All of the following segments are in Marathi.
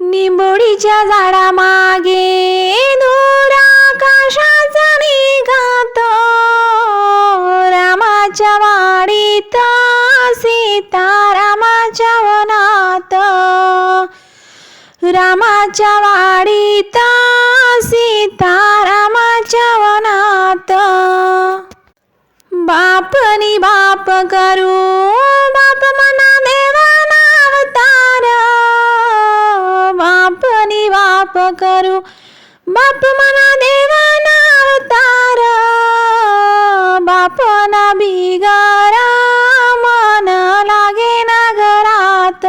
निंबोडीच्या झाडा मागे दूर आकाशाचा निघातो. रामाच्या वाडीत सीता रामाच्या वनात. रामाच्या वाडीत सीता रामाच्या वनात. बापनी बाप करू बापनी करू बाप मना देवाना अवतार बाप ना बिगारा मन लागे ना घरात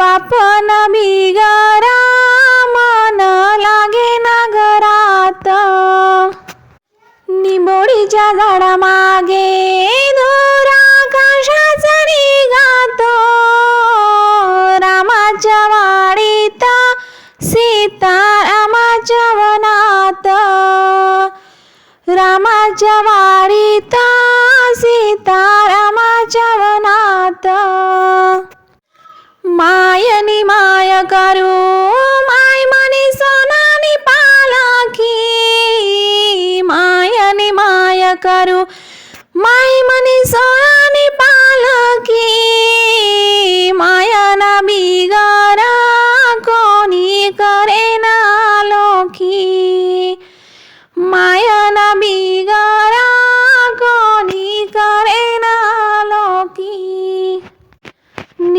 बाप ना बिगारा रामाच्या वाडीत सीता रामाच्या वनात मायनी माय करू माय मनी सोनानी पालखी मायनी माय करू माय मनी सोनानी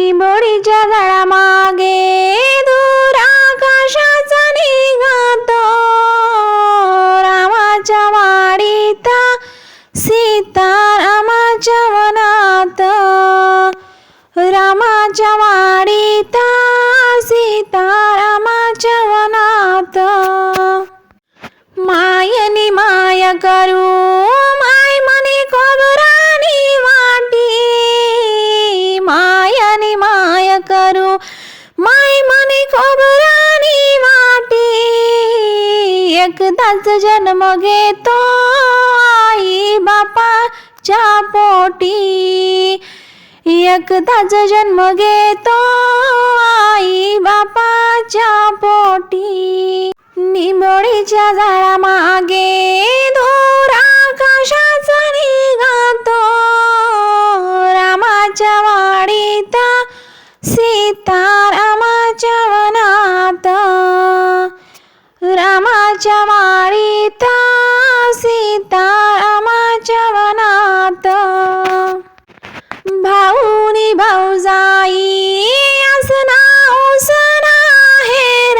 निंबोडीच्या झाडामागे दूर आकाशाचा निघातो. रामाच्या वाडीत सीता रामाच्या वनात. रामाच्या वाडीत आज जन्म घेतो आई बापाच्या पोटी. एकदाच जन्म घेतो आई बापाच्या पोटी. निंबोडीच्या जा भाऊजाई असना उसना हेर।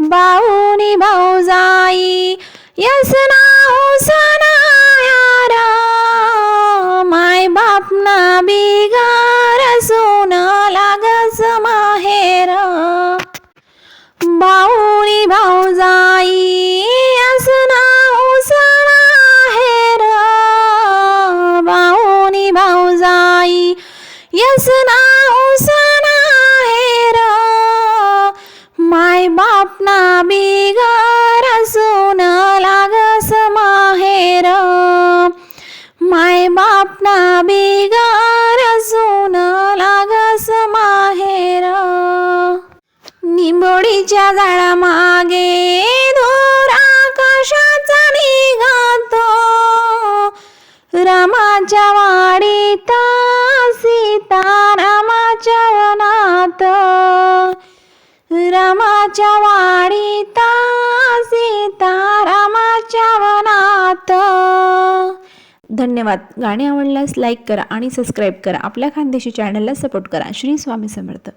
बाऊनी भाऊजाई यसना उसना यार। माय बाप ना बिगार सोन लागस माहेर। बाऊनी भाऊ सना उसना हेर माय बाप ना बिगार सुन लागस माहेर माय बाप ना बिगार सुन लागस माहेर निंबोडीच्या झाडा मागे दूर आकाशाचा निघातो। रामाच्या वाडीत रामाच्या वाडीता सीता रामाच्या वनात. धन्यवाद. गाणे आवडल्यास लाईक करा आणि सबस्क्राईब करा. आपल्या खानदेशी चॅनलला सपोर्ट करा. श्री स्वामी समर्थ.